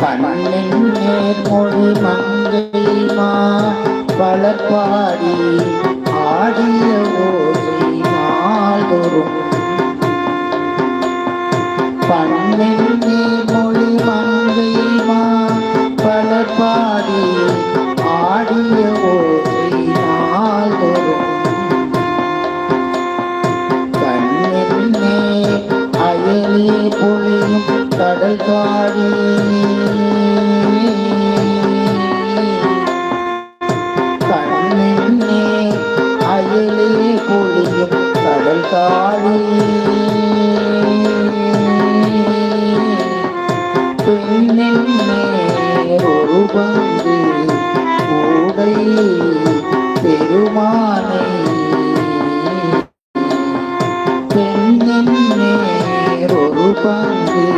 பன்னெண்டு மொழி மங்கைமா வளர்ப்பாடி ஆடிய ஓசை நாள்தோறும் பன்னெண்டு மொழி மங்கைமா வளர்ப்பாடி ஆடிய ஓசை நாள்தோறும் பன்னெண்டு அயலே பொழியும் கடல் காடே. காதல் தாழி ஒரு பங்கு கூடை பெருமானை. பெண்ணே ஒரு பங்கு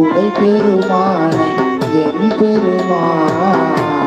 உடை பெருமானை என் பெருமான்.